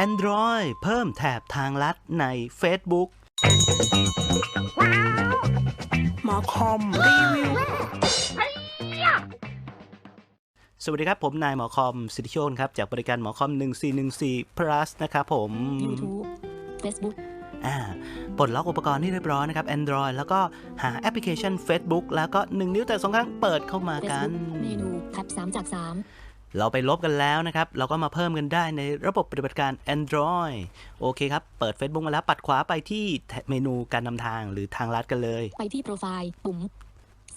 Android เพิ่มแถบทางลัดใน Facebook หมอคอมรีวิว สวัสดีครับ ผมนายหมอคอมสิทธิโชนครับ จากบริการหมอคอม 1414 plus นะครับผม YouTube Facebook อ่าปลดล็อกอุปกรณ์ที่เรียบร้อยนะครับ Android แล้วก็หาแอปพลิเคชัน Facebook แล้วก็ 1 นิ้วแต่สองครั้งเปิดเข้ามากัน Facebook เมนูแท็บ3จาก เราไปลบกันแล้วนะครับ เราก็มาเพิ่มกันได้ในระบบปฏิบัติการ Android โอเคครับ เปิด Facebook มาแล้วปัดขวาไปที่เมนูการนำทางหรือทางลัดกันเลย3ไปที่โปรไฟล์ปุ่ม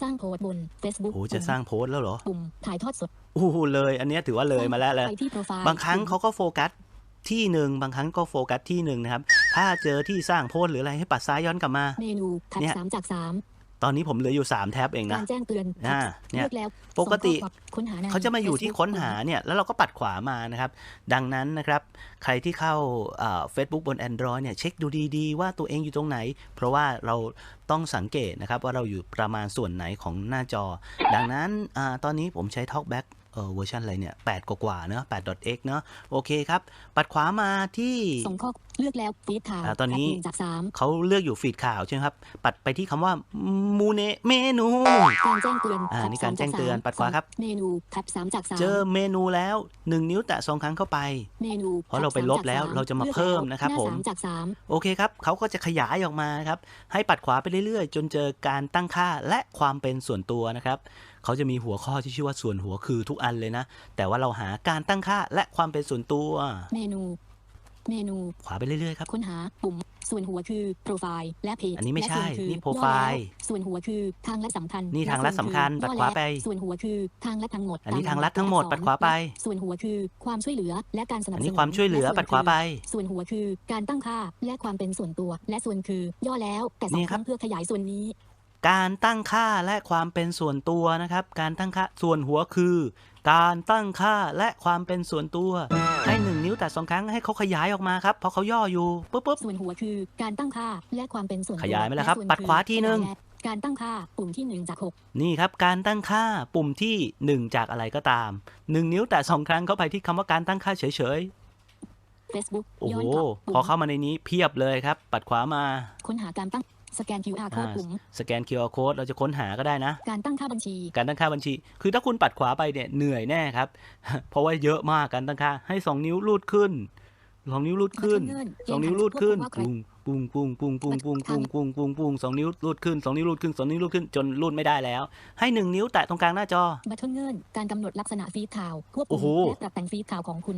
สร้างโพสต์บน Facebook โอ้จะสร้างโพสต์แล้วเหรอ ปุ่มถ่ายทอดสดอู้หูเลย อันเนี้ยถือว่าเลยมาแล้วแหละไปที่โปรไฟล์บางครั้งเขาก็โฟกัสที่หนึ่งบางครั้งก็โฟกัสที่หนึ่งนะครับ ถ้าเจอที่สร้างโพสต์หรืออะไรให้ปัดซ้ายย้อนกลับมา เมนูแท็บเนี่ย3จาก ตอนนี้ผมเหลืออยู่ 3 แท็บเอง3กานะรแจ้งเตือนอ่าเนี่ยเลือกแล้วปกติส่งข้อความค้นหาในเขาจะมาอยู่ที่ Facebook ค้นหาเนี่ยแล้วเราก็ปัดขวามานะครับ ดังนั้นนะครับ ใครที่เข้าเฟซบุ๊กบน Android เนี่ยเช็คดูดีๆ ว่าตัวเองอยู่ตรงไหน เพราะว่าเราต้องสังเกตนะครับว่าเราอยู่ประมาณส่วนไหนของหน้าจอ ดังนั้นอาตอนนี้ผมใช้ TalkBack เออเวอร์ชันอะไรเนี่ย8กว่าๆเนอะ 8.x เนอะโอเคครับ ปัดขวามาที่ส่งข้อเลือกแล้วฟีดข่าวอ่าตอนนี้แท็บหงจากเขาเลือกอยู่ฟีดข่าวใช่ไหมครับ ปัดไปที่คำว่ามูเนเมนู3การแจ้งเตือนอ่าแท็บนี่การ3แจ้งเตือนปัดขวาครับเมนูแท็บ3จาก3เจอเมนูแล้ว1นิ้วแตะสองครั้งเข้าไปเมนูเพราะเราไปลบแล้วท็3เราจะมาลือกเพิ่มแล้วนะครับหาผม3จากโอเคครับเขาก็จะขยายออกมาครับให้ปัดขวาไปเรื่อยๆ จนเจอการตั้งค่าและความเป็นส่วนตัวนะครับ เขาจะมีหัวข้อที่ชื่อว่าส่วนหัวคือทุกอันเลยนะ แต่ว่าเราหาการตั้งค่าและความเป็นส่วนตัว3เมนู เมนู ขวาไปเรื่อยๆครับ ค้นหาปุ่ม ส่วนหัวคือโปรไฟล์และเพจอันนี้ไม่ใช่ และส่วคือนี่โปรไฟล์ ย่อแล้วส่วนหัวคือทางลัดสำคัญนี่ทางลัดและส่วนสำคัญอปัดขวาไปย่อและส่วนหัวคือทางลัดทั้งหมดอันนี้ตมทางลัดทั้งหมดและปัดขวาไป ส่วนหัวคือความช่วยเหลือและการสนับอันสนุนี้นความช่วยเหลือและปัดขวาไปส่วนหัวคือการตั้งค่าและความเป็นส่วนตัว และส่วนคือย่อแล้วแต่สอนี่งคครับรั้งเพื่อขยายส่วนนี้ การตั้งค่าและความเป็นส่วนตัวนะครับ การตั้งค่าส่วนหัวคือ การตั้งค่าและความเป็นส่วนตัว ให้หนึ่งนิ้วแต่สองครั้งให้เขาขยายออกมาครับเพราะเขาย่ออยู่ปุ๊บปุ๊บส่วนหัวคือ การตั้งค่าและความเป็นส่วนตัวขยายไหมล่ะครับแส่นปัดขวาทีนึงขยายและการตั้งค่าปุ่มที่หนึ่งจากหกนี่ครับ การตั้งค่าปุ่มที่ 1 จากอะไรก็ตาม 1 นิ้วแต่สองครั้งเข้าไปที่คำว่าการตั้งค่าเฉย Facebook ๆโอ้ย้โหอนกลับปุ่พอมเข้ามาในนี้เพียบเลยครับ ปัดขวามา ค้นหาการตั้ง สแกน QR โค้ดอ่าปุ่มสแกน QR code เราจะค้นหาก็ได้นะ การตั้งค่าบัญชี การตั้งค่าบัญชี คือถ้าคุณปัดขวาไปเนี่ยเหนื่อยแน่ครับ เพราะว่าเยอะมากการตั้งค่าให้ 2 นิ้วลูดขึ้นสองนิ้วลูดขึ้นเงินสองนิ้วลูดขึ้นควบคุมว่าใครปุ้งปุ้งปุ้งปุ้งปุ้งปุ้งปุ้งปุ้งปุ้งปุ้งสองนิ้วลูดขึ้นสองนิ้วลูดขึ้นสองนิ้วลูดขึ้นจนลูดไม่ได้แล้ว ให้หนึ่งนิ้วแตะตรงกลางหน้าจอบัตเทิลเงินการกำหนดลักษณะฟีดข่าวควบโอ้คุมโหและปรับแต่งฟีดข่าวของคุณ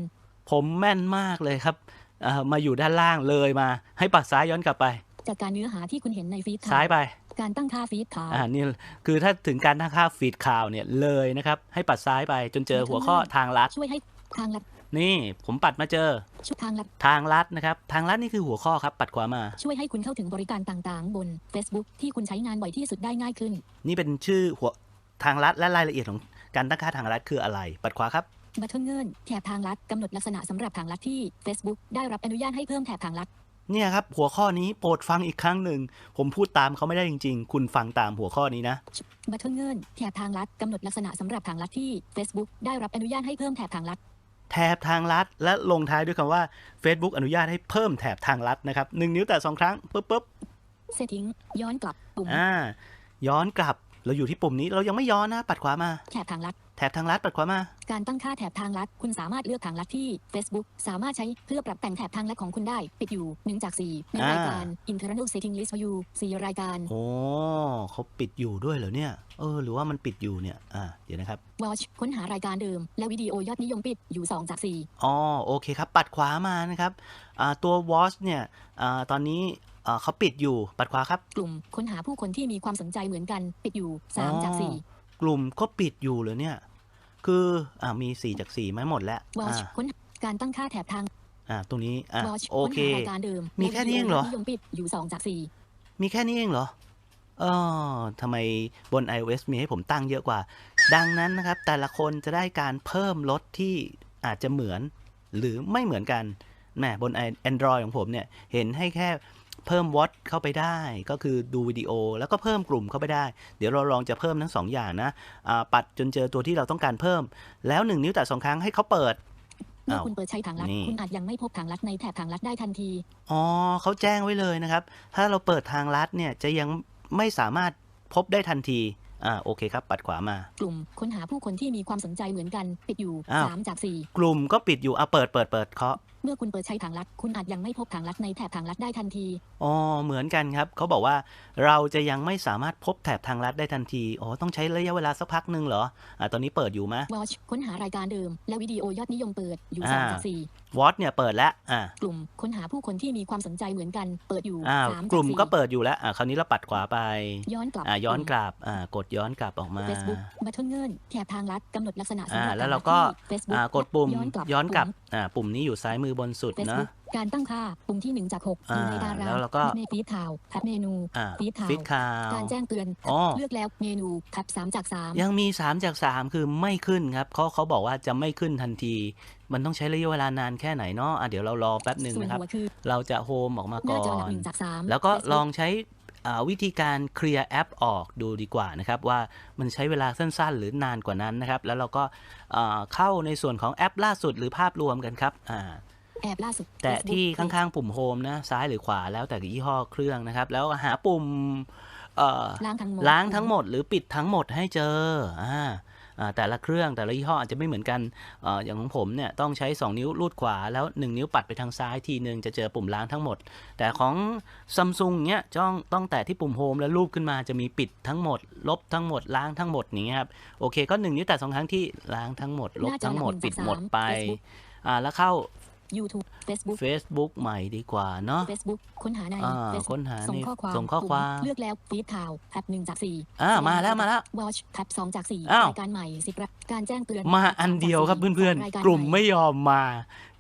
ผมแม่นมากเลยครับเอ่อมาอยู่ด้านล่างเลยมา ให้ปัดซ้ายย้อนกลับไป จัดการเนื้อหาที่คุณเห็นในฟีดข่าวซ้ายไป การตั้งค่าฟีดข่าวอ่านี่คือถ้าถึงการตั้งค่าฟีดข่าวเนี่ยเลยนะครับ ให้ปัดซ้ายไปจนเจอหัวข้อทางลัดช่วยให้ทางลัดนี่ผมปัดมาเจอช่วยทางลัดทางลัดนะครับ ทางลัดนี่คือหัวข้อครับ ปัดขวามา ช่วยให้คุณเข้าถึงบริการต่างๆ บน Facebook ที่คุณใช้งานบ่อยที่สุดได้ง่ายขึ้น นี่เป็นชื่อหัวทางลัดและรายละเอียดของการตั้งค่าทางลัดคืออะไร ปัดขวาครับบัตเทิลเงินแถบทางลัดกำหนดลักษณะสำหรับทางลัดที่ Facebook ได้รับอนุญาตให้เพิ่มแถบทางลัด เนี่ยครับหัวข้อนี้โปรดฟังอีกครั้งหนึ่ง ผมพูดตามเขาไม่ได้จริง ๆ คุณฟังตามหัวข้อนี้นะ บัตเทิลเงินแถบทางลัดกำหนดลักษณะสำหรับทางลัดที่ Facebook ได้รับอนุญาตให้เพิ่มแถบทางลัด แถบทางลัด และลงท้ายด้วยคำว่า Facebook อนุญาตให้เพิ่มแถบทางลัดนะครับหนึ่งนิ้วแต่สองครั้งปุ๊บปุ๊บ Setting ย้อนกลับปุ่มอ่าย้อนกลับเราอยู่ที่ปุ่มนี้เรายังไม่ย้อนนะปัดขวามาแถบทางลัด แถบทางลัดปัดขวามา การตั้งค่าแถบทางลัด คุณสามารถเลือกทางลัดที่ Facebook สามารถใช้เพื่อปรับแต่งแถบทางลัดของคุณได้ ปิดอยู่1จาก4ในรายการ Internal Setting List View 4รายการ โอ้เขาปิดอยู่ด้วยเหรอเนี่ย เออ หรือว่ามันปิดอยู่เนี่ย อ่า เดี๋ยวนะครับ Watch ค้นหารายการเดิม และวิดีโอยอดนิยมปิดอยู่2จาก4อ๋อ โอเคครับ ปัดขวามานะครับ อ่า ตัว watch เนี่ย อ่า ตอนนี้อ่าเขาปิดอยู่ ปัดขวาครับ กลุ่มค้นหาผู้คนที่มีความสนใจเหมือนกัน ปิดอยู่3จากอ๋อ กลุ่มก็ปิดอยู่เลยเนี่ย คืออ่ามี4จาก4ไม่หมดแล้ว4 Watch อ่าค้นการตั้งค่าแถบทาง อ่าตรงนี้อ่า Watch โอค้นเคหารายการเดิมมีแค่นี้เองเหรอและวิดีโยยดนิยมปิดอยู่2จาก4มีแค่นี้เองเหรอเออทำไมบน iOS มีให้ผมตั้งเยอะกว่า ดังนั้นนะครับ แต่ละคนจะได้การเพิ่มลดที่อาจจะเหมือนหรือไม่เหมือนกัน แหมบน Android ของผมเนี่ย เห็นให้แค่เพิ่มวอตเข้าไปได้ ก็คือดูวิดีโอแล้วก็เพิ่มกลุ่มเข้าไปได้ เดี๋ยวเราลองจะเพิ่มทั้งสองอย่างนะอ่าปัดจนเจอตัวที่เราต้องการเพิ่ม แล้วหนึ่งนิ้วแต่สองครั้งให้เขาเปิดเมื่ออ้าวคุณเปิดใช้ทางลัดนี่คุณอาจยังไม่พบทางลัดในแถบทางลัดได้ทันที อ๋อเขาแจ้งไว้เลยนะครับ ถ้าเราเปิดทางลัดเนี่ยจะยังไม่สามารถพบได้ทันที อ่าโอเคครับ ปัดขวามา กลุ่มค้นหาผู้คนที่มีความสนใจเหมือนกัน ปิดอยู่อ้าวสามจากสี่กลุ่มก็ปิดอยู่อะเปิดเปิดเปิดเคาะเมื่อคุณเปิดใช้ทางลัด คุณอาจยังไม่พบทางลัดในแถบทางลัดได้ทันที อ๋อ เหมือนกันครับ เขาบอกว่าเราจะยังไม่สามารถพบแถบทางลัดได้ทันที อ๋อ ต้องใช้ระยะเวลาสักพักหนึ่งเหรอ อ่าตอนนี้เปิดอยู่มะ Watch ค้นหารายการเดิม และวิดีโอยอดนิยมเปิดอยู่อ่าสามจากสี่วอตเนี่ยเปิดแล้ว อ่า กลุ่มค้นหาผู้คนที่มีความสนใจเหมือนกัน เปิดอยู่อ่า สามกลุ่มจากสี่ก็เปิดอยู่แล้ว อ่า คราวนี้เราปัดขวาไป ย้อนกลับอ่า ย้อนกลับ อ่า กดย้อนกลับออกมา เฟซบุ๊กบัตเทิลเงินแถบทางลัดกำหนดลักษณะสำหอ่า รับแล้วเราทงก็ ที่ Facebook อ่า กดปุ่มย้อนกลับย้อนกลับปุ่มอ่า ปุ่มนี้อยู่ซ้ายมือบนสุดเนาะ Facebook การตั้งค่าปุ่มที่ 1 จาก6อยู่ในอ่าตารางแล้วเราก็ในฟีดข่าวแท็บเมนูอ่าฟีดข่าวฟิตข่าว การแจ้งเตือนอ๋อเลือกแล้วเมนูแท็บ3จาก 3 ยังมี 3 จาก 3 คือไม่ขึ้นครับเขาเขาบอกว่าจะไม่ขึ้นทันที มันต้องใช้ระยะเวลานานแค่ไหนเนาะอะเดี๋ยวเรารอแป๊บหนึ่งส่วนนะครับหัวคือเราจะโฮมออกมาหก่น้าอจอหลักน1จาก3แล้วก็ลองใช้อ่าวิธีการเคลียร์แอปออกดูดีกว่านะครับ ว่ามันใช้เวลาสั้นๆ หรือนานกว่านั้นนะครับ แล้วเราก็อ่าเข้าในส่วนของแอปล่าสุดหรือภาพรวมกันครับอ่า แอบล่าสุดแต่ Facebook ที่ข้างๆ ปุ่มโฮมนะ ซ้ายหรือขวาแล้วแต่ยี่ห้อเครื่องนะครับ แล้วหาปุ่มเอ่อล้างทั้งหมดล้างทั้งหมด หรือปิดทั้งหมดให้เจออ่าอ่าแต่ละเครื่องแต่ละยี่ห้ออาจจะไม่เหมือนกันอาอย่างของผมเนี่ยต้องใช้ 2 นิ้วลูดขวาแล้ว 1 นิ้วปัดไปทางซ้ายทีนึงจะเจอปุ่มล้างทั้งหมด แต่ของซัมซุงเนี่ยจ้องต้องแต่ที่ปุ่มโฮมแล้วรูปขึ้นมาจะมีปิดทั้งหมด ลบทั้งหมดล้างทั้งหมดอย่างเงี้ยครับโอเคก็หนึ่งนิ้วแต่สองครั้งที่ล้างทั้งหมด ลบทั้งหมดปิดหมดไปอ่าแล้วเข้า YouTube Facebook Facebook ใหม่ดีกว่าเนาะ Facebook ค้นหาในอ่า Facebook ค้นหาส่งในข้อความส่งข้อความปุ่เลือกแล้วฟีดข่าวแท็บ1จาก4อ่ามาแล้วมาแล้ว Watch แท็บ2จาก4อ้าวรายการใหม่สิบรายการแจ้งเตือนมาอันเดียวครับเพื่อนรายการๆกลุ่มใหไม่ยอมมา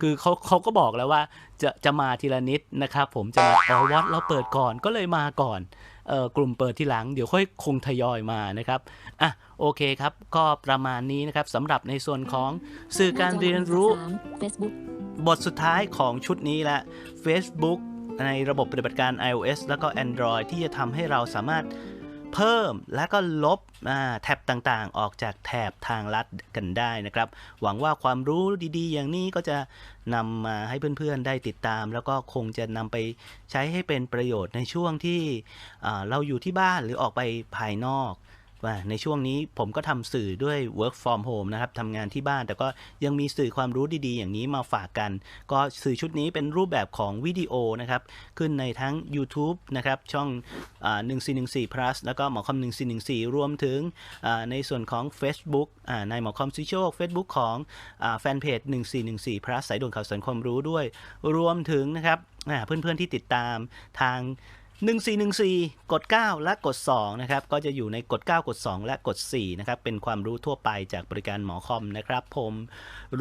คือเขาเขาก็บอกแล้วว่าจะจะมาทีละนิดนะครับผมจะมาอ๋อวัดเราเปิดก่อนก็เลยมาก่อนเออกลุ่มเปิดทีหลังเดี๋ยวค่อยคงทยอยมานะครับอะโอเคครับ ก็ประมาณนี้นะครับสำหรับในส่วนของสื่อการเรียนรู้เฟซ บทสุดท้ายของชุดนี้ละ Facebook ในระบบปฏิบัติการ iOS แล้วก็ Android ที่จะทำให้เราสามารถเพิ่มและก็ลบแท็บต่างๆ ออกจากแถบทางลัดกันได้นะครับ หวังว่าความรู้ดีๆ อย่างนี้ก็จะนำมาให้เพื่อนๆได้ติดตาม แล้วก็คงจะนำไปใช้ให้เป็นประโยชน์ในช่วงที่เราอยู่ที่บ้านหรือออกไปภายนอก ว่าในช่วงนี้ผมก็ทำสื่อด้วย work from home นะครับทำงานที่บ้าน แต่ก็ยังมีสื่อความรู้ดีๆ อย่างนี้มาฝากกัน ก็สื่อชุดนี้เป็นรูปแบบของวิดีโอนะครับ ขึ้นในทั้ง YouTube นะครับ ช่องอ่า1414 plus แล้วก็หมอคอม1414 รวมถึงในส่วนของ Facebook ในหมอคอมซิโชค Facebook ของแฟนเพจ1414 plus สายด่วนข่าวสารความรู้ด้วย รวมถึงนะครับเพื่อนๆที่ติดตามทาง 1414 กด 9 และกด 2 นะครับ ก็จะอยู่ในกด 9 กด 2 และกด 4 นะครับ เป็นความรู้ทั่วไปจากบริการหมอคอมนะครับ ผม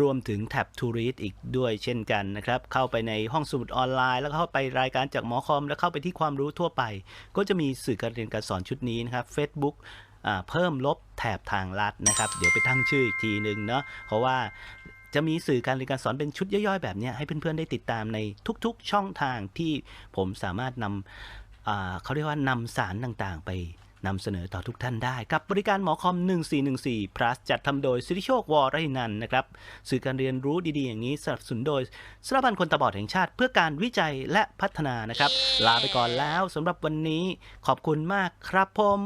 รวมถึงแท็บทูริสอีกด้วยเช่นกันนะครับ เข้าไปในห้องสมุดออนไลน์ แล้วเข้าไปรายการจากหมอคอม แล้วเข้าไปที่ความรู้ทั่วไป ก็จะมีสื่อการเรียนการสอนชุดนี้นะครับ Facebook เพิ่มลบแถบทางลัดนะครับ เดี๋ยวไปตั้งชื่ออีกทีหนึ่งเนาะ เพราะว่าจะมีสื่อการเรียนการสอนเป็นชุดย่อยๆ แบบนี้ให้เพื่อนๆ ได้ติดตามในทุกๆ ช่องทางที่ผมสามารถนำอ่า เขาเรียกว่านำสารต่างๆ ไปนำเสนอต่อทุกท่านได้ กับบริการหมอคอม 1414 plus จัดทำโดยสิริโชควรหินันท์นะครับสื่อการเรียนรู้ดีๆ อย่างนี้สนับสนุนโดยสถาบันคนตาบอดแห่งชาติ เพื่อการวิจัยและพัฒนานะครับ ลาไปก่อนแล้วสำหรับวันนี้ขอบคุณมากครับผม